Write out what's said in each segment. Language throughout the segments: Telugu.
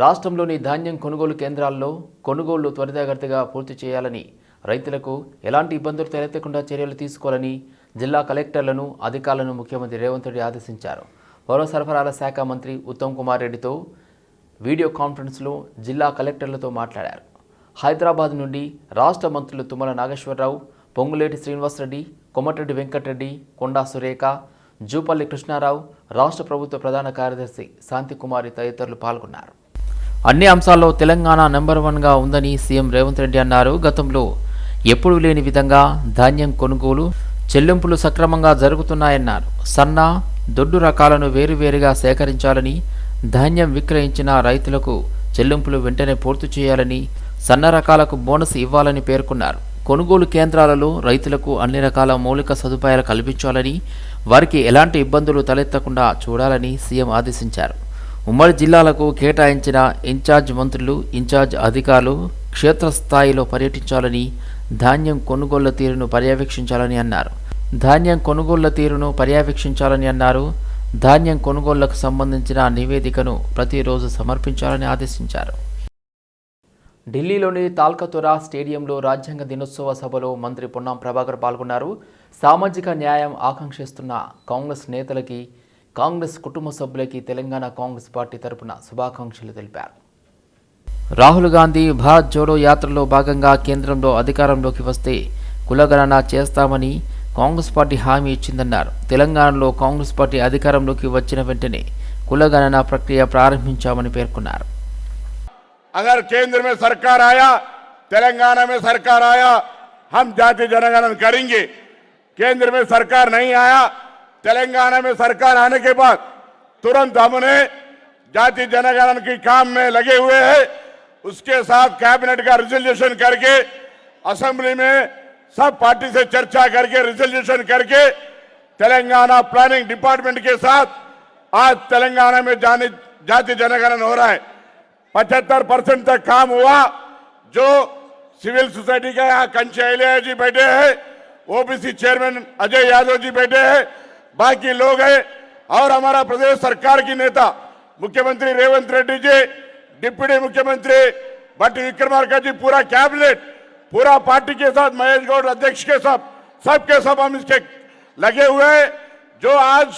రాష్ట్రంలోని ధాన్యం కొనుగోలు కేంద్రాల్లో కొనుగోళ్ళు త్వరితగతిగా పూర్తి చేయాలని రైతులకు ఎలాంటి ఇబ్బందులు తలెత్తకుండా చర్యలు తీసుకోవాలని జిల్లా కలెక్టర్లను అధికారులను ముఖ్యమంత్రి రేవంత్ రెడ్డి ఆదేశించారు. పౌర సరఫరాల శాఖ మంత్రి ఉత్తమ్ కుమార్ రెడ్డితో వీడియో కాన్ఫరెన్స్లో జిల్లా కలెక్టర్లతో మాట్లాడారు. హైదరాబాద్ నుండి రాష్ట్ర మంత్రులు తుమ్మల నాగేశ్వరరావు పొంగులేటి శ్రీనివాసరెడ్డి కొమటిరెడ్డి వెంకటరెడ్డి కొండా సురేఖ జూపల్లి కృష్ణారావు రాష్ట్ర ప్రభుత్వ ప్రధాన కార్యదర్శి శాంతికుమారి తదితరులు పాల్గొన్నారు. అన్ని అంశాల్లో తెలంగాణ నెంబర్ వన్గా ఉందని సీఎం రేవంత్ రెడ్డి అన్నారు. గతంలో ఎప్పుడూ లేని విధంగా ధాన్యం కొనుగోలు చెల్లింపులు సక్రమంగా జరుగుతున్నాయన్నారు. సన్న దొడ్డు రకాలను వేరువేరుగా సేకరించాలని ధాన్యం విక్రయించిన రైతులకు చెల్లింపులు వెంటనే పూర్తి చేయాలని సన్న రకాలకు బోనస్ ఇవ్వాలని పేర్కొన్నారు. కొనుగోలు కేంద్రాలలో రైతులకు అన్ని రకాల మౌలిక సదుపాయాలు కల్పించాలని వారికి ఎలాంటి ఇబ్బందులు తలెత్తకుండా చూడాలని సీఎం ఆదేశించారు. ఉమ్మడి జిల్లాలకు కేటాయించిన ఇన్ఛార్జ్ మంత్రులు ఇన్ఛార్జ్ అధికారులు క్షేత్రస్థాయిలో పర్యటించాలని ధాన్యం కొనుగోళ్ళ తీరును పర్యవేక్షించాలని అన్నారు. ధాన్యం కొనుగోళ్ళ తీరును పర్యవేక్షించాలని అన్నారు. ధాన్యం కొనుగోళ్ళకు సంబంధించిన నివేదికను ప్రతిరోజు సమర్పించాలని ఆదేశించారు. ఢిల్లీలోని తాల్కతోరా స్టేడియంలో రాజ్యాంగ దినోత్సవ సభలో మంత్రి పొన్నం ప్రభాకర్ పాల్గొన్నారు. సామాజిక న్యాయం ఆకాంక్షిస్తున్న కాంగ్రెస్ నేతలకి కాంగ్రెస్ కుటుంబ సభ్యులకి తెలంగాణ కాంగ్రెస్ పార్టీ తరపున శుభాకాంక్షలు తెలిపారు రాహుల్ గాంధీ భారత్ జోడో యాత్రలో భాగంగా కేంద్రంలో అధికారంలోకి వస్తే కులగణన చేస్తామని కాంగ్రెస్ పార్టీ హామీ ఇచ్చిందన్నారు తెలంగాణలో కాంగ్రెస్ పార్టీ అధికారంలోకి వచ్చిన వెంటనే కులగణన ప్రక్రియ ప్రారంభించామని పేర్కొన్నారు अगर केंद्र में सरकार आया तेलंगाना में सरकार आया हम जाति जनगणन करेंगे केंद्र में सरकार नहीं आया तेलंगाना में सरकार आने के बाद तुरंत हमने जाति जनगणन के काम में लगे हुए हैं। उसके साथ कैबिनेट का रिजोल्यूशन करके, असेंबली में सब पार्टी से चर्चा करके रिजोल्यूशन करके, तेलंगाना प्लानिंग डिपार्टमेंट के साथ आज तेलंगाना में जाने, जाति जनगणन हो रहा है। पचहत्तर परसेंट तक काम हुआ। जो सिविल सोसाइटी का यहाँ कंचे जी बैठे हैं ओबीसी चेयरमैन अजय यादव जी बैठे हैं बाकी लोग हैं। और हमारा प्रदेश सरकार की नेता, मुख्यमंत्री रेवंत रेड्डी जी, डिप्टी मुख्यमंत्री भट्ट विक्रमार्का जी, पूरा कैबिनेट, पूरा पार्टी के साथ, महेश गौड़ अध्यक्ष के साथ, सबके सब हम इसके लगे हुए हैं। जो आज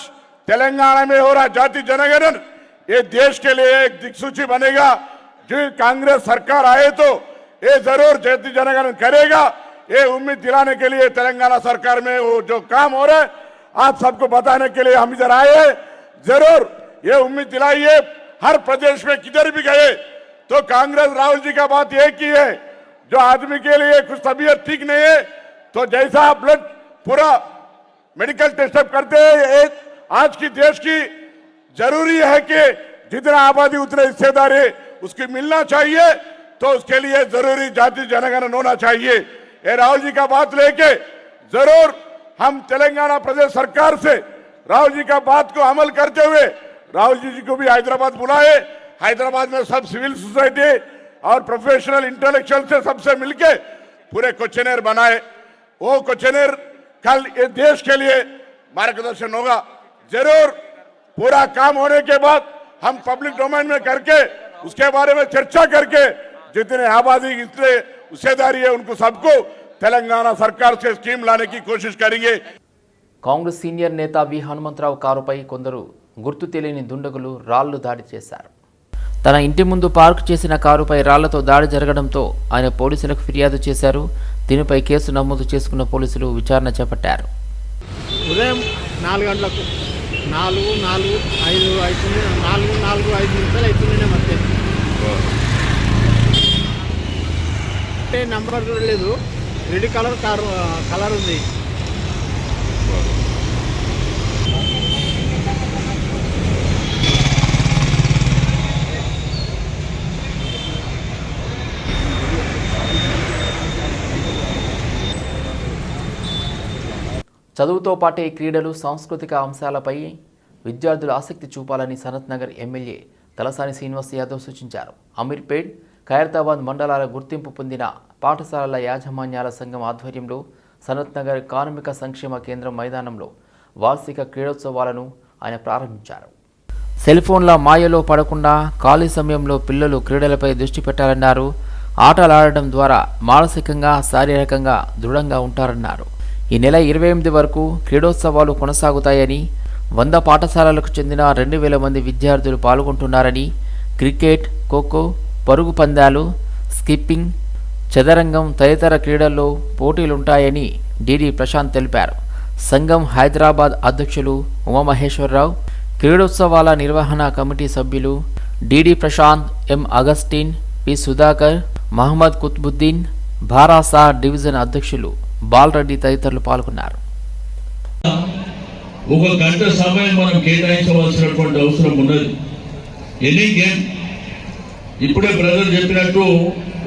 तेलंगाना में हो रहा जाति जनगणन, ये देश के लिए एक दिक्सूची बनेगा। जो कांग्रेस सरकार आए तो ये ज़रूर जाति जनगणन करेगा। ये उम्मीद दिलाने के लिए तेलंगाना सरकार में वो जो काम हो रहा है आप सबको बताने के लिए हम इधर आए ज़रूर, ये उम्मीद दिलाइए, हर प्रदेश में किधर भी गए तो कांग्रेस राहुल जी का बात एक ही है, जो आदमी के लिए कुछ तबीयत ठीक नहीं है तो जैसा ब्लड पूरा मेडिकल टेस्टअप करते हैं आज की देश की ज़रूरी है कि जितना आबादी उतने हिस्सेदारी उसकी मिलना चाहिए तो उसके लिए ज़रूरी जाति जनगणन होना चाहिए। ये राहुल जी का बात लेके ज़रूर हम तेलंगाना प्रदेश सरकार से राहुल जी का बात को अमल करते हुए राहुल जी जी को भी हैदराबाद बुलाए। हैदराबाद में सब सिविल सोसाइटी और प्रोफेशनल इंटेलेक्चुअल से सबसे मिलके पूरे क्वेश्चनर बनाए। वो क्वेश्चनर कल ये देश के लिए मार्गदर्शन होगा। ज़रूर पूरा काम होने के बाद हम पब्लिक डोमेन में करके, उसके बारे में चर्चा करके, जितने आबादी, जितने हिस्सेदारी है, उनको सबको तेलंगाना सरकार से स्कीम लाने की कोशिश करेंगे కాంగ్రెస్ సీనియర్ నేత వి హనుమంతరావు కారుపై కొందరు గుర్తు తెలియని దుండగులు రాళ్లు దాడి చేశారు తన ఇంటి ముందు పార్క్ చేసిన కారుపై రాళ్లతో దాడి జరగడంతో ఆయన పోలీసులకు ఫిర్యాదు చేశారు దీనిపై కేసు నమోదు చేసుకున్న పోలీసులు విచారణ చేపట్టారు ఉదయం నాలుగు గంటలకు నాలుగు నాలుగు ఐదు అవుతుంది నాలుగు నాలుగు ఐదు నిమిషాలు అవుతుండే మధ్య అంటే నంబర్ లేదు రెడ్ కలర్ కార్ కలర్ ఉంది. చదువుతో పాటే క్రీడలు సాంస్కృతిక అంశాలపై విద్యార్థులు ఆసక్తి చూపాలని సనత్ నగర్ ఎమ్మెల్యే తలసాని శ్రీనివాస్ యాదవ్ సూచించారు. అమీర్పేట్ ఖైరతాబాద్ మండలాల గుర్తింపు పొందిన పాఠశాలల యాజమాన్యాల సంఘం ఆధ్వర్యంలో సనత్ నగర్ కార్మిక సంక్షేమ కేంద్రం మైదానంలో వార్షిక క్రీడోత్సవాలను ఆయన ప్రారంభించారు. సెల్ ఫోన్ల మాయలో పడకుండా ఖాళీ సమయంలో పిల్లలు క్రీడలపై దృష్టి పెట్టాలన్నారు. ఆటలాడటం ద్వారా మానసికంగా శారీరకంగా దృఢంగా ఉంటారన్నారు. ఈ నెల ఇరవై ఎనిమిది వరకు క్రీడోత్సవాలు కొనసాగుతాయని వంద పాఠశాలలకు చెందిన రెండు వేల మంది విద్యార్థులు పాల్గొంటున్నారని క్రికెట్ ఖోఖో పరుగు పందాలు స్కిప్పింగ్ చదరంగం తదితర క్రీడల్లో పోటీలుంటాయని డిడి ప్రశాంత్ తెలిపారు. సంఘం హైదరాబాద్ అధ్యక్షులు ఉమామహేశ్వరరావు క్రీడోత్సవాల నిర్వహణ కమిటీ సభ్యులు DD Prashanth M Augustine P Sudhakar Mohammed Qutbuddin Bharasa division అధ్యక్షులు బాలరెడ్డి తదితరులు పాల్గొన్నారు. ఒక గంట సమయం మనం కేటాయించవలసినటువంటి అవసరం ఉన్నది. ఎనీ గేమ్ ఇప్పుడే బ్రదర్ చెప్పినట్టు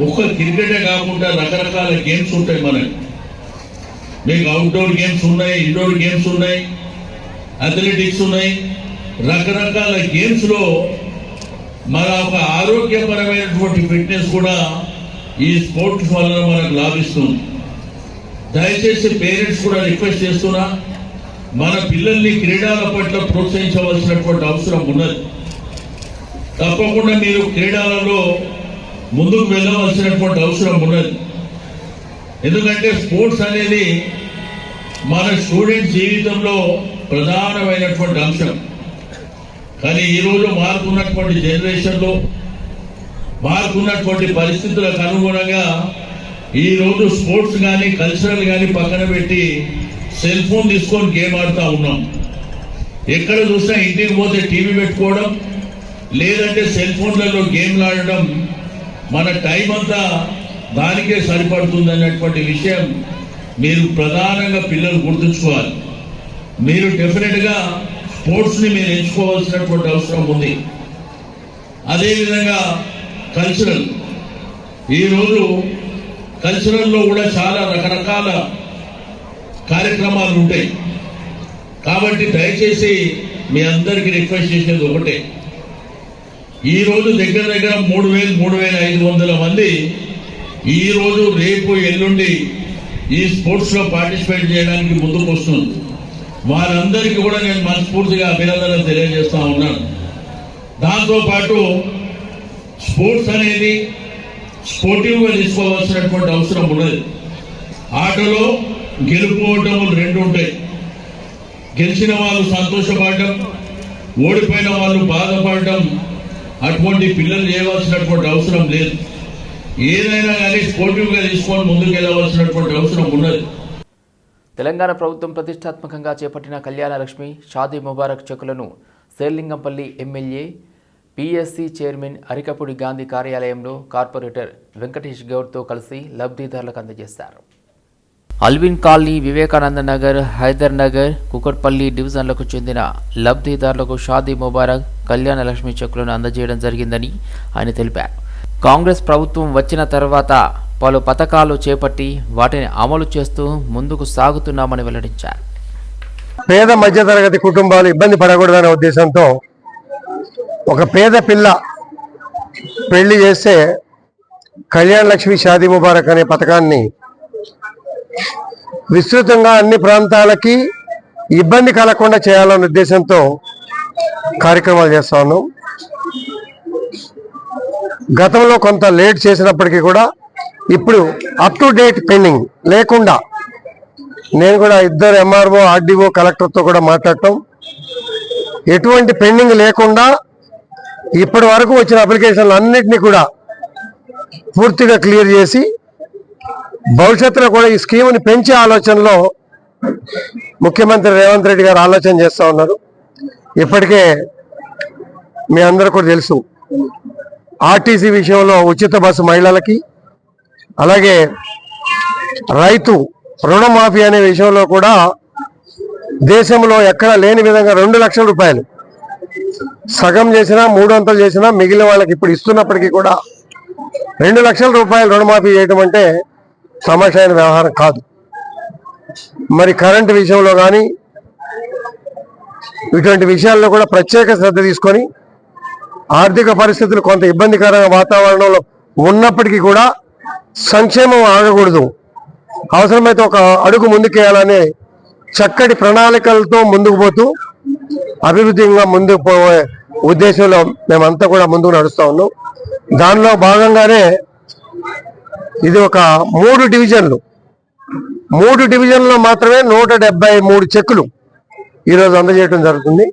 ఒక్క క్రికెటే కాకుండా రకరకాల గేమ్స్ ఉంటాయి మనకి. మీకు అవుట్డోర్ గేమ్స్ ఉన్నాయి ఇండోర్ గేమ్స్ ఉన్నాయి అథ్లెటిక్స్ ఉన్నాయి. రకరకాల గేమ్స్లో మన ఒక ఆరోగ్యపరమైనటువంటి ఫిట్నెస్ కూడా ఈ స్పోర్ట్స్ వలన మనకు లాభిస్తుంది. దయచేసి పేరెంట్స్ కూడా రిక్వెస్ట్ చేస్తున్నా మన పిల్లల్ని క్రీడల పట్ల ప్రోత్సహించవలసినటువంటి అవసరం ఉన్నది. తప్పకుండా మీరు క్రీడలలో ముందుకు వెళ్ళవలసినటువంటి అవసరం ఉన్నది. ఎందుకంటే స్పోర్ట్స్ అనేది మన స్టూడెంట్ జీవితంలో ప్రధానమైనటువంటి అంశం. కానీ ఈరోజు మారుతున్నటువంటి జనరేషన్లో మారుతున్నటువంటి పరిస్థితులకు అనుగుణంగా ఈరోజు స్పోర్ట్స్ కానీ కల్చరల్ కానీ పక్కన పెట్టి సెల్ ఫోన్ తీసుకొని గేమ్ ఆడుతూ ఉన్నాం. ఎక్కడ చూసినా ఇంటికి పోతే టీవీ పెట్టుకోవడం లేదంటే సెల్ ఫోన్లలో గేమ్లు ఆడడం మన టైం అంతా దానికే సరిపడుతుంది అన్నటువంటి విషయం మీరు ప్రధానంగా పిల్లలు గుర్తుంచుకోవాలి. మీరు డెఫినెట్గా స్పోర్ట్స్ని మీరు ఎంచుకోవాల్సినటువంటి అవసరం ఉంది. అదేవిధంగా కల్చరల్ ఈరోజు కల్చరల్లో కూడా చాలా రకరకాల కార్యక్రమాలు ఉంటాయి. కాబట్టి దయచేసి మీ అందరికీ రిక్వెస్ట్ చేసేది ఒకటే. ఈ రోజు దగ్గర దగ్గర మూడు వేలు మూడు వేల ఐదు వందల మంది ఈ రోజు రేపు ఎల్లుండి ఈ స్పోర్ట్స్లో పార్టిసిపేట్ చేయడానికి ముందుకు వస్తుంది వారందరికీ కూడా నేను మనస్ఫూర్తిగా అభినందనలు తెలియజేస్తూ ఉన్నాను. దాంతోపాటు స్పోర్ట్స్ అనేది స్పోర్టివ్గా తీసుకోవాల్సినటువంటి అవసరం ఉన్నది. ఆటలో గెలుపు ఓటములు రెండు ఉంటాయి. గెలిచిన వాళ్ళు సంతోషపడటం ఓడిపోయిన వాళ్ళు బాధపడటం అటువంటి పిల్లలు చేయవలసినటువంటి అవసరం లేదు. ఏదైనా కానీ స్పోర్టివ్గా తీసుకొని ముందుకు వెళ్ళవలసినటువంటి అవసరం ఉన్నది. తెలంగాణ ప్రభుత్వం ప్రతిష్టాత్మకంగా చేపట్టిన కళ్యాణ లక్ష్మి షాదీ ముబారక్ చెక్కులను Serilingampally MLA PSC chairman Arikapudi Gandhi కార్యాలయంలో కార్పొరేటర్ వెంకటేష్ గౌడ్తో కలిసి లబ్ధిదారులకు అందజేశారు. అల్విన్ కాలనీ వివేకానంద నగర్ హైదర్ నగర్ కుకట్పల్లి డివిజన్లకు చెందిన లబ్ధిదారులకు షాదీ ముబారక్ కళ్యాణ లక్ష్మి చెక్కులను అందజేయడం జరిగిందని ఆయన తెలిపారు. కాంగ్రెస్ ప్రభుత్వం వచ్చిన తర్వాత పలు పథకాలు చేపట్టి వాటిని అమలు చేస్తూ ముందుకు సాగుతున్నామని వెల్లడించారు. పేద మధ్యతరగతి కుటుంబాలు ఇబ్బంది పడకూడదనే ఉద్దేశంతో ఒక పేద పిల్ల పెళ్ళి చేస్తే కళ్యాణ లక్ష్మి షాదీ ముబారక్ అనే పథకాన్ని విస్తృతంగా అన్ని ప్రాంతాలకి ఇబ్బంది కలగకుండా చేయాలనే ఉద్దేశంతో కార్యక్రమాలు చేస్తా ఉన్నాం. గతంలో కొంత లేట్ చేసినప్పటికీ కూడా ఇప్పుడు అప్ టు డేట్ పెండింగ్ లేకుండా నేను కూడా ఇద్దరు ఎంఆర్ఓ ఆర్డీఓ కలెక్టర్తో కూడా మాట్లాడటం. ఎటువంటి పెండింగ్ లేకుండా ఇప్పటి వరకు వచ్చిన అప్లికేషన్లు అన్నింటినీ కూడా పూర్తిగా క్లియర్ చేసి భవిష్యత్తులో కూడా ఈ స్కీమ్ని పెంచే ఆలోచనలో ముఖ్యమంత్రి రేవంత్ రెడ్డి గారు ఆలోచన చేస్తూ ఉన్నారు. ఇప్పటికే మీ అందరూ కూడా తెలుసు ఆర్టీసీ విషయంలో ఉచిత బస్సు మహిళలకి అలాగే రైతు రుణమాఫీ అనే విషయంలో కూడా దేశంలో ఎక్కడా లేని విధంగా రెండు లక్షల రూపాయలు సగం చేసినా మూడు చేసినా మిగిలిన వాళ్ళకి ఇప్పుడు ఇస్తున్నప్పటికీ కూడా రెండు లక్షల రూపాయలు రుణమాఫీ చేయడం అంటే సమస్యైన వ్యవహారం కాదు. మరి కరెంటు విషయంలో కానీ ఇటువంటి విషయాల్లో కూడా ప్రత్యేక శ్రద్ధ తీసుకొని ఆర్థిక పరిస్థితులు కొంత ఇబ్బందికరమైన వాతావరణంలో ఉన్నప్పటికీ కూడా సంక్షేమం ఆగకూడదు. అవసరమైతే ఒక అడుగు ముందుకేయాలనే చక్కటి ప్రణాళికలతో ముందుకు పోతూ అభివృద్ధిగా ముందుకు పోయే ఉద్దేశంలో మేమంతా కూడా ముందుకు నడుస్తూ ఉన్నాం. దానిలో భాగంగానే ఇది ఒక మూడు డివిజన్లు. మూడు డివిజన్లో మాత్రమే నూట డెబ్బై మూడు చెక్కులు ఈరోజు అందజేయడం జరుగుతుంది.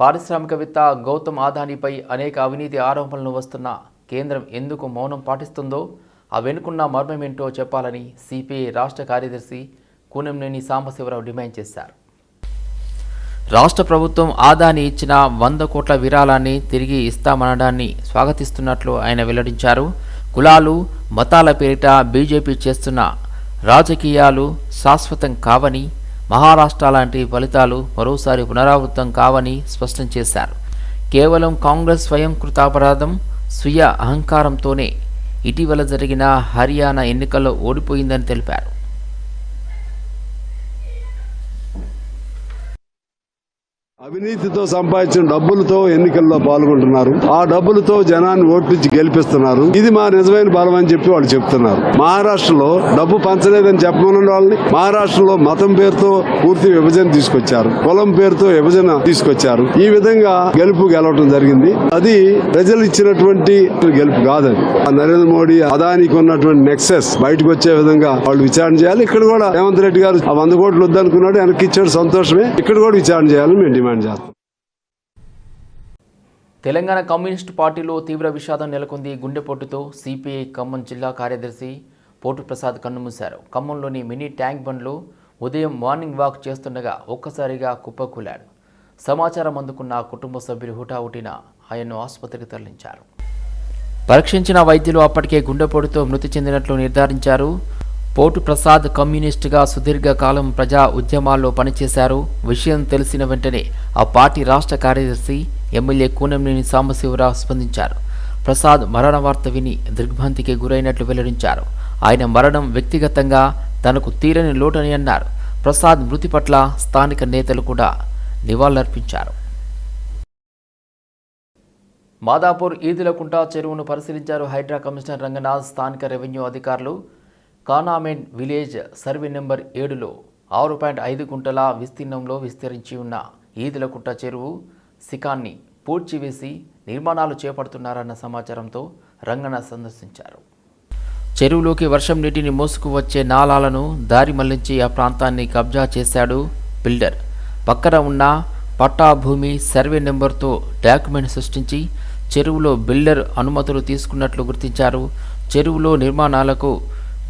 పారిశ్రామికవేత్త గౌతమ్ ఆదానీపై అనేక అవినీతి ఆరోపణలు వస్తున్న కేంద్రం ఎందుకు మౌనం పాటిస్తుందో ఆ వెనుకున్న మర్మమేంటో చెప్పాలని సిపిఐ రాష్ట్ర కార్యదర్శి కూనంనేని సాంబశివరావు డిమాండ్ చేశారు. రాష్ట్ర ప్రభుత్వం ఆదాని ఇచ్చిన వంద కోట్ల విరాళాన్ని తిరిగి ఇస్తామనడాన్ని స్వాగతిస్తున్నట్లు ఆయన వెల్లడించారు. కులాలు మతాల పేరిట బీజేపీ చేస్తున్న రాజకీయాలు శాశ్వతం కావని మహారాష్ట్ర లాంటి ఫలితాలు మరోసారి పునరావృతం కావని స్పష్టం చేశారు. కేవలం కాంగ్రెస్ స్వయం కృతాపరాధం స్వీయ అహంకారంతోనే ఇటీవల జరిగిన హర్యానా ఎన్నికల్లో ఓడిపోయిందని తెలిపారు. అవినీతితో సంపాదించిన డబ్బులతో ఎన్నికల్లో పాల్గొంటున్నారు. ఆ డబ్బులతో జనాన్ని ఓట్లించి గెలిపిస్తున్నారు. ఇది మా నిజమైన బలం అని చెప్పి వాళ్ళు చెప్తున్నారు. మహారాష్ట్రలో డబ్బు పంచలేదని చెప్పమని వాళ్ళని మహారాష్ట్రలో మతం పేరుతో పూర్తి విభజన తీసుకొచ్చారు. కులం పేరుతో విభజన తీసుకొచ్చారు. ఈ విధంగా గెలుపు గెలవటం జరిగింది. అది ప్రజలు ఇచ్చినటువంటి గెలుపు కాదని నరేంద్ర మోడీ అదానికి ఉన్నటువంటి నెక్సెస్ బయటకు వచ్చే విధంగా వాళ్ళు విచారణ చేయాలి. ఇక్కడ కూడా రేవంత్ రెడ్డి గారు ఆ వంద కోట్లు వద్దనుకున్నాడు. వెనక్కి ఇచ్చాడు సంతోషమే. ఇక్కడ కూడా విచారణ చేయాలని మేము డిమాండ్ చేస్తాం. తెలంగాణ కమ్యూనిస్ట్ పార్టీలో తీవ్ర విషాదం నెలకొంది గుండెపోటుతో సిపిఐ ఖమ్మం జిల్లా కార్యదర్శి పోటు ప్రసాద్ కన్నుమూశారు. ఖమ్మంలోని మినీ ట్యాంక్ బండ్లో ఉదయం మార్నింగ్ వాక్ చేస్తుండగా ఒక్కసారిగా కుప్పకూలాడు సమాచారం అందుకున్న కుటుంబ సభ్యులు హుటాహుటిన ఆయన్ను ఆసుపత్రికి తరలించారు. పరీక్షించిన వైద్యులు అప్పటికే గుండెపోటుతో మృతి చెందినట్లు నిర్ధారించారు. పోటు ప్రసాద్ కమ్యూనిస్టుగా సుదీర్ఘకాలం ప్రజా ఉద్యమాల్లో పనిచేశారు. విషయం తెలిసిన వెంటనే ఆ పార్టీ రాష్ట్ర కార్యదర్శి ఎమ్మెల్యే కూనంనేని సాంబశివరావు స్పందించారు. ప్రసాద్ మరణ వార్త విని దిగ్భ్రాంతికి గురైనట్లు వెల్లడించారు. ఆయన మరణం వ్యక్తిగతంగా తనకు తీరని లోటని అన్నారు. ప్రసాద్ మృతి పట్ల స్థానిక నేతలు కూడా నివాళులర్పించారు. మాదాపూర్ ఈదులకుంట చెరువును పరిశీలించారు హైడ్రా కమిషనర్ రంగనాథ్ స్థానిక రెవెన్యూ అధికారులు. కానామెన్ విలేజ్ సర్వే నెంబర్ ఏడులో ఆరు పాయింట్ ఐదు గుంటల విస్తీర్ణంలో విస్తరించి ఉన్న ఈదిలకుట్ట చెరువు శిఖాన్ని పూడ్చివేసి నిర్మాణాలు చేపడుతున్నారన్న సమాచారంతో రంగన సందర్శించారు. చెరువులోకి వర్షం నీటిని మోసుకు వచ్చే నాళాలను దారి మళ్ళించి ఆ ప్రాంతాన్ని కబ్జా చేశాడు బిల్డర్. పక్కన ఉన్న పట్టా భూమి సర్వే నెంబర్తో డాక్యుమెంట్ సృష్టించి చెరువులో బిల్డర్ అనుమతులు తీసుకున్నట్లు గుర్తించారు. చెరువులో నిర్మాణాలకు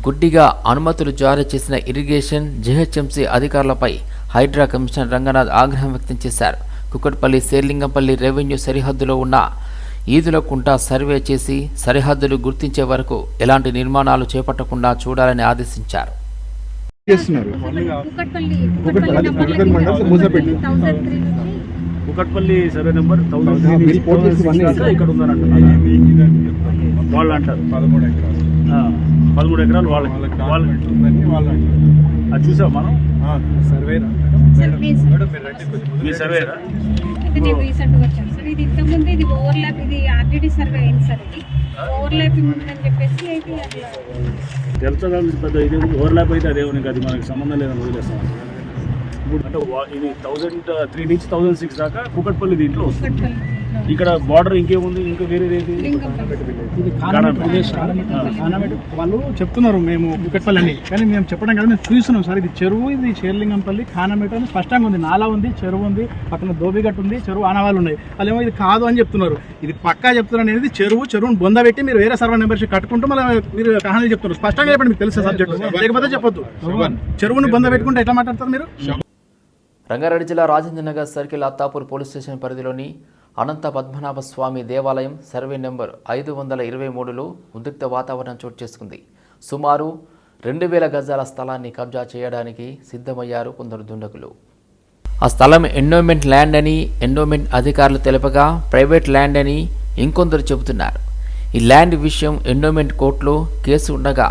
గుడ్డిగా అనుమతులు జారీ చేసిన ఇరిగేషన్ జిహెచ్ఎంసీ అధికారులపై హైడ్రా కమిషనర్ రంగనాథ్ ఆగ్రహం వ్యక్తం చేశారు. కుక్కట్పల్లి శేర్లింగంపల్లి రెవెన్యూ సరిహద్దులో ఉన్న ఈదులకుంట సర్వే చేసి సరిహద్దులు గుర్తించే వరకు ఎలాంటి నిర్మాణాలు చేపట్టకుండా చూడాలని ఆదేశించారు. కుకట్పల్లి సర్వే నెంబర్ థౌసండ్ ఇక్కడ ఉందని అంటున్నారు వాళ్ళు అంటారు పదమూడు ఎకరాలు వాళ్ళకి వాళ్ళు అది చూసాం మనం? సార్. ప్లీజ్ మీ సర్వేరా ఇది నేను రీసెంట్గా వచ్చాను. సార్ ఇది ఇంతకుముందు ఇది ఓవర్లాప్ ఇది ఆర్టీడీ సర్వే అయింది సార్ ఇది. ఓవర్లాపింగ్ ఉందని చెప్పేసి అయితే అట్లా తెలుస్తుందా మీకు పెద్ద ఇది ఓవర్లాప్ అయితే అదేమో అది మనకి సంబంధం లేదని వదిలేస్తాం. ఇప్పుడు అంటే ఇది థౌసండ్ త్రీ నుంచి థౌసండ్ సిక్స్ దాకా కుకట్పల్లి దీంట్లో వస్తుంది. కుకట్పల్లి. ఇక్కడ బార్డర్ ఇంకేముంది? ఇంకా వేరేది. వాళ్ళు చెప్తున్నారు మేము కుక్కట్పల్లి అని కానీ మేము చెప్పడం కాదు మేము చూస్తున్నాం సార్ ఇది చెరువు ఇది చేర్లింగంపల్లి ఖానామేట అని స్పష్టంగా ఉంది. నాలా ఉంది చెరువు ఉంది పక్కన దోబిగట్టు ఉంది చెరువు ఆనవాళ్ళు ఉన్నాయి. వాళ్ళేమో ఇది కాదు అని చెప్తున్నారు. ఇది పక్కా చెప్తున్నారు అనేది చెరువు చెరువును బొందబెట్టి మీరు వేరే సర్వే మెంబర్షిప్ కట్టుకుంటూ మళ్ళీ మీరు కహానీ చెప్తున్నారు. స్పష్టంగా చెప్పండి మీకు తెలిసే సబ్జెక్ట్? లేకపోతే చెప్పొద్దు. చెరువును బొందబెట్టుకుంటే ఎట్లా మాట్లాడతారు మీరు? రంగారెడ్డి జిల్లా Rajendra Nagar circle Attapur police station పరిధిలోని అనంత పద్మనాభ స్వామి దేవాలయం సర్వే నెంబర్ ఐదు వందల ఇరవై మూడులో ఉద్రిక్త వాతావరణం చోటు చేసుకుంది. సుమారు రెండు వేల గజాల స్థలాన్ని కబ్జా చేయడానికి సిద్ధమయ్యారు కొందరు దుండగులు. ఆ స్థలం ఎండోమెంట్ ల్యాండ్ అని ఎండోమెంట్ అధికారులు తెలపగా ప్రైవేట్ ల్యాండ్ అని ఇంకొందరు చెబుతున్నారు. ఈ ల్యాండ్ విషయం ఎండోమెంట్ కోర్టులో కేసు ఉండగా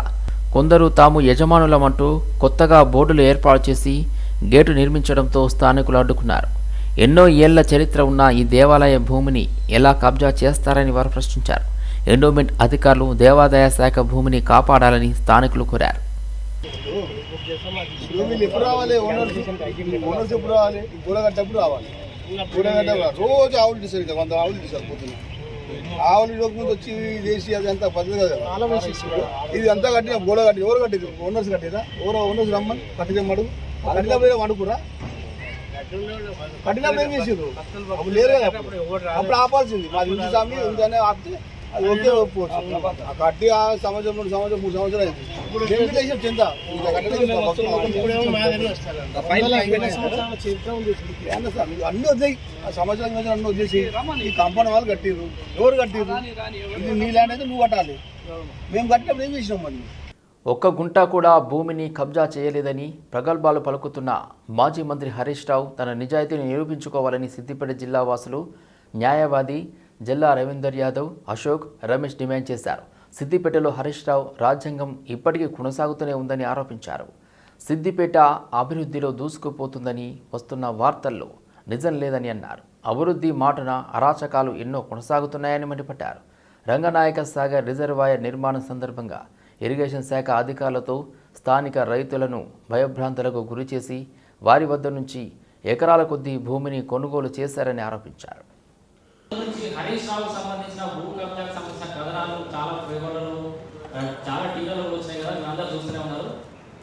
కొందరు తాము యజమానులమంటూ కొత్తగా బోర్డులు ఏర్పాటు చేసి గేటు నిర్మించడంతో స్థానికులు అడ్డుకున్నారు. ఎన్నో ఏళ్ళ చరిత్ర ఉన్న ఈ దేవాలయ భూమిని ఎలా కబ్జా చేస్తారని వారు ప్రశ్నించారు. ఎండోమెంట్ అధికారులు దేవాదాయ శాఖ భూమిని కాపాడాలని స్థానికులు కోరారు. వీళ్ళు ఎప్పుడు రోజు ఆవులు తీసారు వంద ఆవులు తీసారు పొద్దున్న ఆవులు ఇవ్వక వచ్చి చేసి అది అంతా పద్ధతి కదా. ఇది అంతా కట్టిన గోడ కట్టి ఎవరు కట్టిరు? ఓనర్స్ కట్టేదా? ఎవరో ఓనర్స్ రమ్మని కట్టిదేమ్మడు కట్టిన పోయి వండుకురా ఏం చేసారు అప్పుడు లేరు కదా అప్పుడు. ఆపాల్సింది. మాది ఇంటి స్వామి ఇంతనే ఆపితే అది ఓకే ఒప్పుకోవచ్చు. ఆ కట్టి ఆ సంవత్సరం రెండు సంవత్సరం మూడు సంవత్సరాలు అయింది. వేసాం చింత సార్, మీకు అన్ని వదిలేయి. ఆ సంవత్సరం సంవత్సరం అన్ని వదిలేసి ఈ కంపౌండ్ వాళ్ళు కట్టిర్రు. ఎవరు కట్టిర్రు? ఇది నీ ల్యాండ్ అయితే నువ్వు కట్టాలి. మేము కట్టినప్పుడు ఏం చేసినాం మరి? ఒక్క గుంట కూడా భూమిని కబ్జా చేయలేదని ప్రగల్భాలు పలుకుతున్న మాజీ మంత్రి హరీష్ రావు తన నిజాయితీని నిరూపించుకోవాలని సిద్దిపేట జిల్లా వాసులు న్యాయవాది జిల్లా రవీందర్ యాదవ్ అశోక్ రమేష్ డిమాండ్ చేశారు. సిద్దిపేటలో హరీష్ రావు రాజ్యాంగం ఇప్పటికీ కొనసాగుతూనే ఉందని ఆరోపించారు. సిద్దిపేట అభివృద్ధిలో దూసుకుపోతుందని వస్తున్న వార్తల్లో నిజం లేదని అన్నారు. అభివృద్ధి మాటన అరాచకాలు ఎన్నో కొనసాగుతున్నాయని మండిపడ్డారు. రంగనాయక సాగర్ రిజర్వాయర్ నిర్మాణం సందర్భంగా ఇరిగేషన్ శాఖ అధికారులతో స్థానిక రైతులను భయభ్రాంతులకు గురిచేసి వారి వద్ద నుంచి ఎకరాల కొద్దీ భూమిని కొనుగోలు చేశారని ఆరోపించారు. హరీష్ రావు సంబంధించిన భూ కబ్జాకు సంబంధించిన కథనాలు చాలా పేపర్లలో చాలా టీవీలలో వచ్చినాయి కదా మీరు అందరూ చూస్తూనే ఉన్నారు.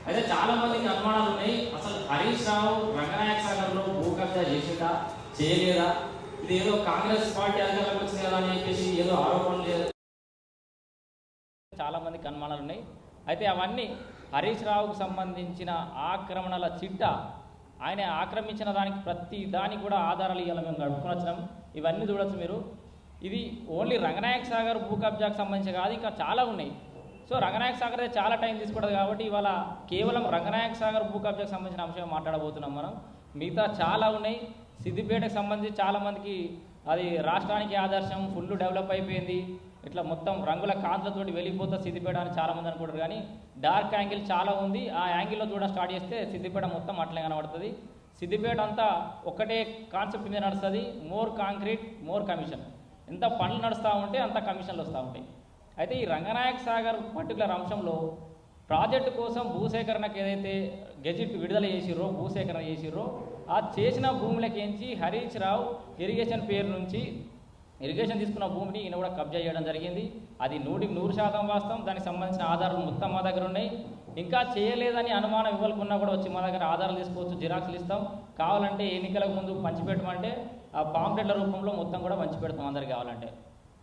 అయితే చాలా మందికి అనుమానాలు ఉన్నాయి అసలు హరీష్ రావు రంగనాయక సాగర్లో భూ కబ్జా చేసిందా చేయలేదా? ఇది ఏదో కాంగ్రెస్ పార్టీ అధికారులకు వచ్చింది కదా అని చెప్పేసి ఏదో ఆరోపణలు చాలామందికి అనుమానాలు ఉన్నాయి. అయితే అవన్నీ హరీష్ రావుకు సంబంధించిన ఆక్రమణల చిట్ట ఆయన ఆక్రమించిన దానికి ప్రతి దానికి కూడా ఆధారాలు ఇవ్వాలి మేము గడుపుకొని వచ్చినాం. ఇవన్నీ చూడొచ్చు మీరు. ఇది ఓన్లీ రంగనాయక సాగర్ భూ కబ్జాకు సంబంధించి కాదు ఇంకా చాలా ఉన్నాయి. సో రంగనాయక సాగర్ అయితే చాలా టైం తీసుకుంటుంది కాబట్టి ఇవాళ కేవలం రంగనాయక సాగర్ భూ కబ్జాకు సంబంధించిన అంశం మాట్లాడబోతున్నాం మనం. మిగతా చాలా ఉన్నాయి. సిద్దిపేటకు సంబంధించి చాలామందికి అది రాష్ట్రానికి ఆదర్శం ఫుల్ డెవలప్ అయిపోయింది. ఇట్లా మొత్తం రంగుల కాంతులతోటి వెళ్ళిపోతా సిద్దిపేట అని చాలామంది అనుకుంటారు. కానీ డార్క్ యాంగిల్ చాలా ఉంది. ఆ యాంగిల్లో చూడడం స్టార్ట్ చేస్తే సిద్దిపేట మొత్తం అట్లే కనబడుతుంది. సిద్దిపేట అంతా ఒకటే కాన్సెప్ట్ మీద నడుస్తుంది. More concrete more commission. ఎంత పనులు నడుస్తూ ఉంటే అంత కమిషన్లు వస్తూ ఉంటాయి. అయితే ఈ రంగనాయక సాగర్ పర్టికులర్ అంశంలో ప్రాజెక్టు కోసం భూసేకరణకు ఏదైతే గెజిట్ విడుదల చేసిర్రో భూసేకరణ చేసిర్రో ఆ చేసిన భూములకేంచి హరీష్ రావు ఇరిగేషన్ పేరు నుంచి ఇరిగేషన్ తీసుకున్న భూమిని ఈయన కూడా కబ్జా చేయడం జరిగింది. అది నూటికి నూరు శాతం వాస్తవం. దానికి సంబంధించిన ఆధారాలు మొత్తం మా దగ్గర ఉన్నాయి. ఇంకా చేయలేదని అనుమానం ఇవ్వకున్నా కూడా వచ్చి మా దగ్గర ఆధారాలు తీసుకోవచ్చు జిరాక్స్లు ఇస్తాం. కావాలంటే ఎన్నికలకు ముందు పంచిపెట్టమంటే ఆ పాంప్లెట్ల రూపంలో మొత్తం కూడా పంచిపెడతాం అందరికి కావాలంటే.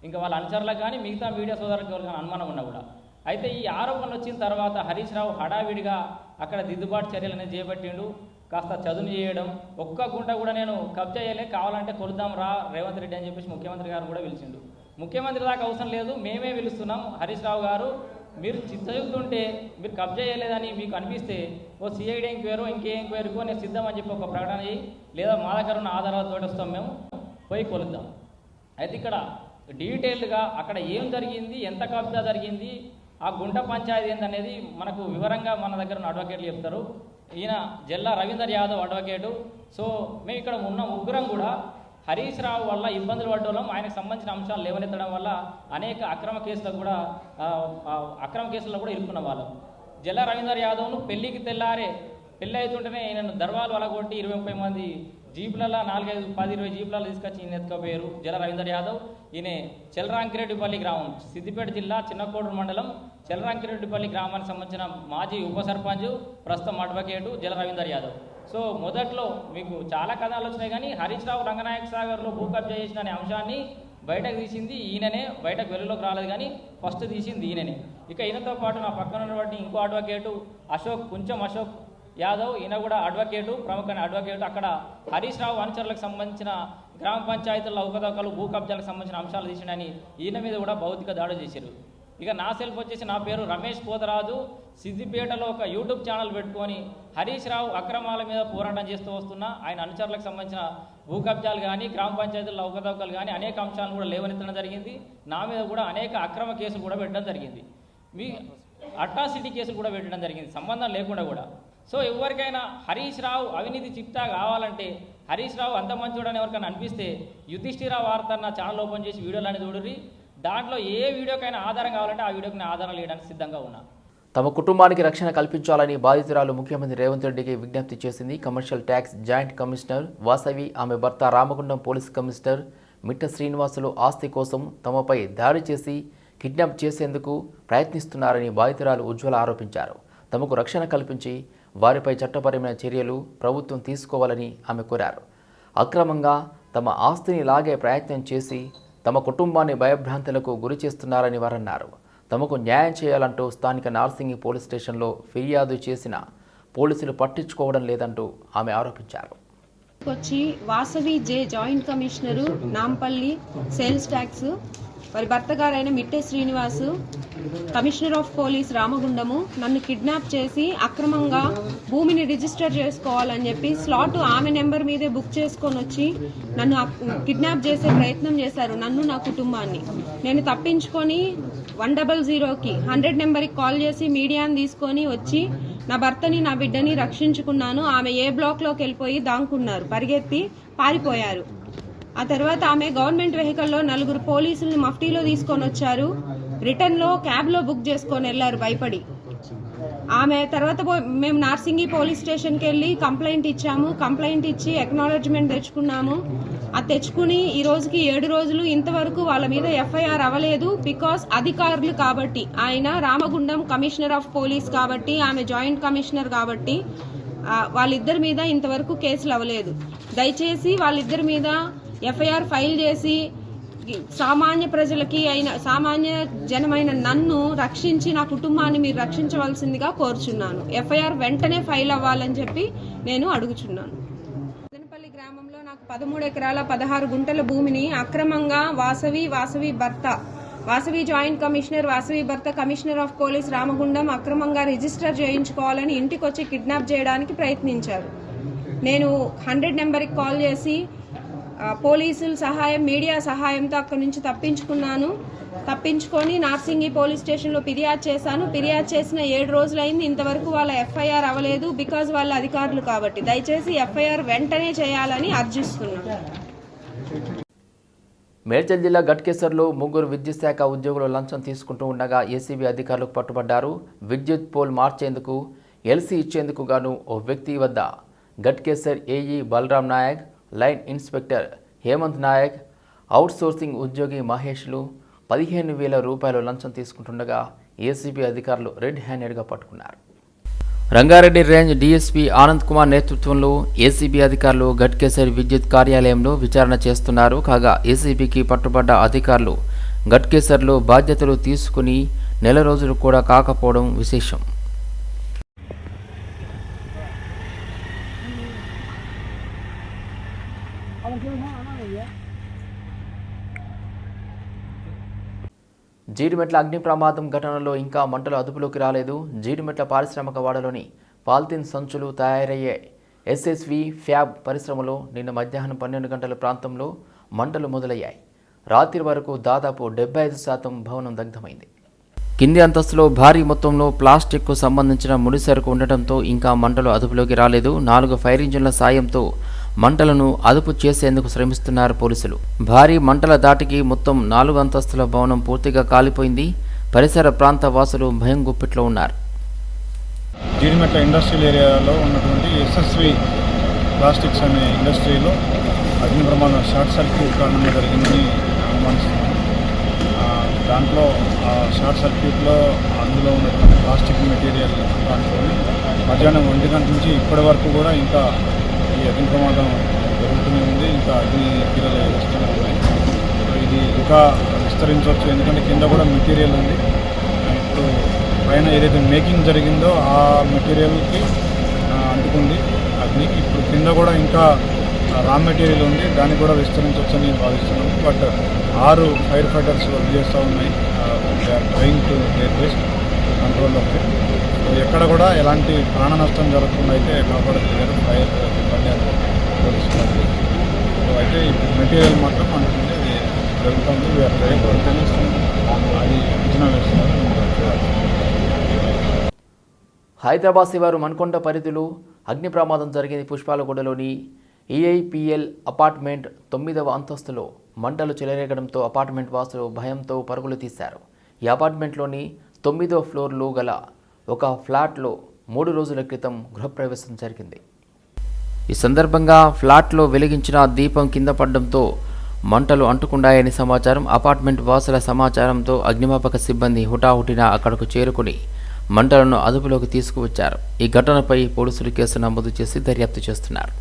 ఇంకా వాళ్ళ అనుచరులకు కానీ మిగతా మీడియా సోదరులకు ఎవరికైనా అనుమానం ఉన్నా కూడా. అయితే ఈ ఆరోపణలు వచ్చిన తర్వాత హరీష్ రావు హడావిడిగా అక్కడ దిద్దుబాటు చర్యలు అనేది చేపట్టిండు. కాస్త చదును చేయడం ఒక్క గుంట కూడా నేను కబ్జా చేయలే. కావాలంటే కొలుద్దాం రా రేవంత్ రెడ్డి అని చెప్పేసి ముఖ్యమంత్రి గారు కూడా పిలిచిండు. ముఖ్యమంత్రి దాకా అవసరం లేదు మేమే పిలుస్తున్నాం. హరీష్ రావు గారు మీరు చిత్తయుక్తుంటే మీరు కబ్జా చేయలేదని మీకు అనిపిస్తే ఓ సిఐడి ఎంక్వైరో ఇంకే ఎంక్వైరీకో నేను సిద్ధం అని చెప్పి ఒక ప్రకటన చేయి. లేదా మా దగ్గర ఉన్న ఆధారాలతో వస్తాం మేము పోయి కొలుద్దాం. అయితే ఇక్కడ డీటెయిల్డ్గా అక్కడ ఏం జరిగింది ఎంత కబ్జా జరిగింది ఆ గుంట పంచాయతీ ఏందనేది మనకు వివరంగా మన దగ్గర ఉన్న అడ్వకేట్లు చెప్తారు. ఈయన జిల్లా రవీందర్ యాదవ్ అడ్వకేటు సో మేము ఇక్కడ ఉన్న ముగ్గురం కూడా హరీష్ రావు వల్ల ఇబ్బందులు పడ్డోళ్ళం. ఆయనకు సంబంధించిన అంశాలు లేవనెత్తడం వల్ల అనేక అక్రమ కేసులకు కూడా అక్రమ కేసుల్లో కూడా ఇరుక్కున్న వాళ్ళం. జిల్లా రవీందర్ యాదవ్ను పెళ్ళికి తెల్లారే పెళ్ళి అవుతుంటేనే ఈయనను దర్వాలు అలగొట్టి ఇరవై ముప్పై మంది జీపులలో నాలుగైదు పది ఇరవై జీపులలో తీసుకొచ్చి ఈయన ఎత్తుకపోయారు. జల రవీందర్ యాదవ్ ఈయన చెలరాంకిరెడ్డిపల్లి గ్రామం. సిద్దిపేట జిల్లా చిన్నకోడూరు మండలం చెలరాంకిరెడ్డిపల్లి గ్రామానికి సంబంధించిన మాజీ ఉప సర్పంచ్ ప్రస్తుతం అడ్వకేటు జల రవీందర్ యాదవ్. సో మొదట్లో మీకు చాలా కథలు వచ్చినాయి కానీ హరీష్ రావు రంగనాయక సాగర్లో భూ కబ్జా చేసిన అనే అంశాన్ని బయటకు తీసింది ఈయననే. బయటకు వెలుగులోకి రాలేదు కానీ ఫస్ట్ తీసింది ఈయననే. ఇక ఈయనతో పాటు నా పక్కన ఉన్నటువంటి ఇంకో అడ్వకేటు అశోక్ కొంచెం అశోక్ యాదవ్ ఈయన కూడా అడ్వకేటు ప్రముఖ అడ్వకేటు అక్కడ హరీష్ రావు అనుచరులకు సంబంధించిన గ్రామ పంచాయతీల అవకతవకలు భూ కబ్జాలకు సంబంధించిన అంశాలు తీసినని ఈయన మీద కూడా భౌతిక దాడి చేశారు. ఇక నా సెల్ఫ్ వచ్చేసి నా పేరు రమేష్ పోతరాజు. సిద్దిపేటలో ఒక యూట్యూబ్ ఛానల్ పెట్టుకొని హరీష్ రావు అక్రమాల మీద పోరాటం చేస్తూ వస్తున్నా ఆయన అనుచరులకు సంబంధించిన భూ కబ్జాలు కానీ గ్రామ పంచాయతీల అవకతవకలు కానీ అనేక అంశాలను కూడా లేవనెత్తడం జరిగింది. నా మీద కూడా అనేక అక్రమ కేసులు కూడా పెట్టడం జరిగింది. మీ అట్రాసిటీ కేసులు కూడా పెట్టడం జరిగింది. సంబంధం లేకుండా కూడా. సో ఎవరికైనా హరీష్ రావు అవినీతి చిట్టా కావాలంటే హరీష్ రావు అంత మంచోడని ఎవరికైనా అనిపిస్తే యుధిష్ఠిరావు వార్త అన్న ఛానల్ ఓపెన్ చేసి వీడియోలు అనేది చూడరి దాంట్లో ఏ వీడియోకైనా ఆధారం కావాలంటే ఆ వీడియోకి నేను ఆధారం లేయడానికి సిద్ధంగా ఉన్నా. తమ కుటుంబానికి రక్షణ కల్పించాలని బాధితురాలు ముఖ్యమంత్రి రేవంత్ రెడ్డికి విజ్ఞప్తి చేసింది commercial tax joint commissioner Vasavi. ఆమె భర్త రామగుండం పోలీస్ కమిషనర్ మిట్ట శ్రీనివాసులు ఆస్తి కోసం తమపై దాడి చేసి కిడ్నాప్ చేసేందుకు ప్రయత్నిస్తున్నారని బాధితురాలు ఉజ్వల ఆరోపించారు. తమకు రక్షణ కల్పించి వారిపై చట్టపరమైన చర్యలు ప్రభుత్వం తీసుకోవాలని ఆమె కోరారు. అక్రమంగా తమ ఆస్తిని లాగే ప్రయత్నం చేసి తమ కుటుంబాన్ని భయభ్రాంతులకు గురి చేస్తున్నారని వారన్నారు. తమకు న్యాయం చేయాలంటూ స్థానిక నార్సింగి పోలీస్ స్టేషన్లో ఫిర్యాదు చేసిన పోలీసులు పట్టించుకోవడం లేదంటూ ఆమె ఆరోపించారు. వచ్చి Vasavi J joint commissioner Nampally sales tax వారి భర్త గారైన Mitte Srinivasu commissioner of police Ramagundam నన్ను కిడ్నాప్ చేసి అక్రమంగా భూమిని రిజిస్టర్ చేసుకోవాలని చెప్పి స్లాట్ ఆమె నెంబర్ మీదే బుక్ చేసుకొని వచ్చి నన్ను కిడ్నాప్ చేసే ప్రయత్నం చేశారు నన్ను నా కుటుంబాన్ని. నేను తప్పించుకొని వన్ డబల్ జీరోకి హండ్రెడ్ నెంబర్కి కాల్ చేసి మీడియాని తీసుకొని వచ్చి నా భర్తని నా బిడ్డని రక్షించుకున్నాను. ఆమె ఏ బ్లాక్లోకి వెళ్ళిపోయి దాంకున్నారు పరిగెత్తి పారిపోయారు. ఆ తర్వాత ఆమె గవర్నమెంట్ వెహికల్లో నలుగురు పోలీసుల్ని మఫ్టీలో తీసుకొని వచ్చారు. రిటర్న్లో క్యాబ్లో బుక్ చేసుకొని వెళ్ళారు భయపడి. ఆమె తర్వాత పో- మేము నార్సింగి పోలీస్ స్టేషన్కి వెళ్ళి కంప్లైంట్ ఇచ్చాము. కంప్లైంట్ ఇచ్చి ఎక్నాలజ్మెంట్ తెచ్చుకున్నాము. అది తెచ్చుకుని ఈ రోజుకి ఏడు రోజులు ఇంతవరకు వాళ్ళ మీద ఎఫ్ఐఆర్ అవ్వలేదు. బికాస్ అధికారులు కాబట్టి ఆయన రామగుండం కమిషనర్ ఆఫ్ పోలీస్ కాబట్టి ఆమె జాయింట్ కమిషనర్ కాబట్టి వాళ్ళిద్దరి మీద ఇంతవరకు కేసులు అవ్వలేదు. దయచేసి వాళ్ళిద్దరి మీద ఎఫ్ఐఆర్ ఫైల్ చేసి సామాన్య ప్రజలకి అయిన సామాన్య జనమైన నన్ను రక్షించి నా కుటుంబాన్ని మీరు రక్షించవలసిందిగా కోరుచున్నాను. ఎఫ్ఐఆర్ వెంటనే ఫైల్ అవ్వాలని చెప్పి నేను అడుగుచున్నాను. మదనపల్లి గ్రామంలో నాకు పదమూడు ఎకరాల పదహారు గుంటల భూమిని అక్రమంగా వాసవి వాసవి భర్త వాసవి జాయింట్ కమిషనర్ వాసవి భర్త కమిషనర్ ఆఫ్ పోలీస్ రామగుండం అక్రమంగా రిజిస్టర్ చేయించుకోవాలని ఇంటికి వచ్చి కిడ్నాప్ చేయడానికి ప్రయత్నించారు. నేను హండ్రెడ్ నెంబర్కి కాల్ చేసి పోలీసుల సహాయం మీడియా సహాయంతో అక్కడి నుంచి తప్పించుకున్నాను. తప్పించుకొని నార్సింగి పోలీస్ స్టేషన్లో ఫిర్యాదు చేశాను. ఫిర్యాదు చేసిన ఏడు రోజులైంది. ఇంతవరకు వాళ్ళ ఎఫ్ఐఆర్ అవ్వలేదు. బికాజ్ వాళ్ళ అధికారులు కాబట్టి. దయచేసి ఎఫ్ఐఆర్ వెంటనే చేయాలని అర్జిస్తున్నాను. మేడ్చల్ జిల్లా గట్కేసర్లో ముగ్గురు విద్యుత్ శాఖ ఉద్యోగులు లంచం తీసుకుంటూ ఉండగా ఏసీబీ అధికారులకు పట్టుబడ్డారు. విద్యుత్ పోల్ మార్చేందుకు ఎల్సీ ఇచ్చేందుకు గాను ఓ వ్యక్తి వద్ద. Ghatkesar AE Balaram Naik line inspector Hemanth Naik outsourcing ఉద్యోగి మహేష్లు పదిహేను వేల రూపాయలు లంచం తీసుకుంటుండగా ఏసీబీ అధికారులు రెడ్ హ్యాండెడ్గా పట్టుకున్నారు. రంగారెడ్డి రేంజ్ డీఎస్పీ ఆనంద్ కుమార్ నేతృత్వంలో ఏసీబీ అధికారులు గట్కేసర్ విద్యుత్ కార్యాలయంలో విచారణ చేస్తున్నారు. కాగా ఏసీబీకి పట్టుబడ్డ అధికారులు గట్కేసర్లో బాధ్యతలు తీసుకుని నెల రోజులు కూడా కాకపోవడం విశేషం. జీడిమెట్ల అగ్ని ప్రమాదం ఘటనలో ఇంకా మంటలు అదుపులోకి రాలేదు. జీడిమెట్ల పారిశ్రామిక వాడలోని పాలిథిన్ సంచులు తయారయ్యే ఎస్ఎస్వి ఫ్యాబ్ పరిశ్రమలో నిన్న మధ్యాహ్నం పన్నెండు గంటల ప్రాంతంలో మంటలు మొదలయ్యాయి. రాత్రి వరకు దాదాపు డెబ్బై ఐదు శాతం భవనం దగ్ధమైంది. కింది అంతస్తులో భారీ మొత్తంలో ప్లాస్టిక్కు సంబంధించిన ముడిసరుకు ఉండటంతో ఇంకా మంటలు అదుపులోకి రాలేదు. నాలుగు ఫైర్ ఇంజిన్ల సాయంతో మంటలను అదుపు చేసేందుకు శ్రమిస్తున్నారు పోలీసులు. భారీ మంటల దాటికి మొత్తం నాలుగు అంతస్తుల భవనం పూర్తిగా కాలిపోయింది. పరిసర ప్రాంత వాసులు భయం గుప్పిట్లో ఉన్నారు. జీడిమెట్ల ఇండస్ట్రియల్ ఏరియాలో ఉన్నటువంటి ఎస్ఎస్వి ప్లాస్టిక్స్ అనే ఇండస్ట్రీలో అగ్ని ప్రమాదం షార్ట్ సర్క్యూట్ కారణంగా జరిగిందని అనుమానిస్తున్నాం దాంట్లో ఆ షార్ట్ సర్క్యూట్లో అందులో ఉన్నటువంటి ప్లాస్టిక్ మెటీరియల్ దాంట్లో మధ్యాహ్నం ఒంటి గంట నుంచి ఇప్పటి వరకు కూడా ఇంకా అగ్ని ప్రమాదం జరుగుతూనే ఉంది. ఇంకా అగ్ని కీలలు వస్తూనే ఉన్నాయి ఇది ఇంకా విస్తరించవచ్చు. ఎందుకంటే కింద కూడా మెటీరియల్ ఉంది. ఇప్పుడు పైన ఏదైతే మేకింగ్ జరిగిందో ఆ మెటీరియల్కి అంటుకుంది అగ్ని. ఇప్పుడు కింద కూడా ఇంకా రా మెటీరియల్ ఉంది. దాన్ని కూడా విస్తరించవచ్చని భావిస్తున్నాము. బట్ ఆరు ఫైర్ ఫైటర్స్ వర్క్ చేస్తూ ఉన్నాయి. Train to gate waste control of ఎక్కడ కూడా ఎలాంటి ప్రాణ నష్టం జరగకుండా అయితే కాపాడగలిగారు ఫైర్ సిబ్బంది and పోలీస్ సిబ్బంది సో అయితే ఇప్పుడు మెటీరియల్ మాత్రం మనకి దొరుకుతుంది అది అంచనా వేస్తున్నారు. హైదరాబాద్ శివారు మన్కొండ పరిధిలో అగ్ని ప్రమాదం జరిగింది పుష్పాలగూడలోని ఈఐపిఎల్ అపార్ట్మెంట్ తొమ్మిదవ అంతస్తులో. మంటలు చెలరేగడంతో అపార్ట్మెంట్ వాసులు భయంతో పరుగులు తీశారు. ఈ అపార్ట్మెంట్లోని తొమ్మిదో ఫ్లోర్లో గల ఒక ఫ్లాట్లో మూడు రోజుల క్రితం గృహప్రవేశం జరిగింది. ఈ సందర్భంగా ఫ్లాట్లో వెలిగించిన దీపం కింద పడడంతో మంటలు అంటుకున్నాయని సమాచారం. అపార్ట్మెంట్ వాసుల సమాచారంతో అగ్నిమాపక సిబ్బంది హుటాహుటిన అక్కడకు చేరుకుని మంటలను అదుపులోకి తీసుకువచ్చారు. ఈ ఘటనపై పోలీసులు కేసు నమోదు చేసి దర్యాప్తు చేస్తున్నారు.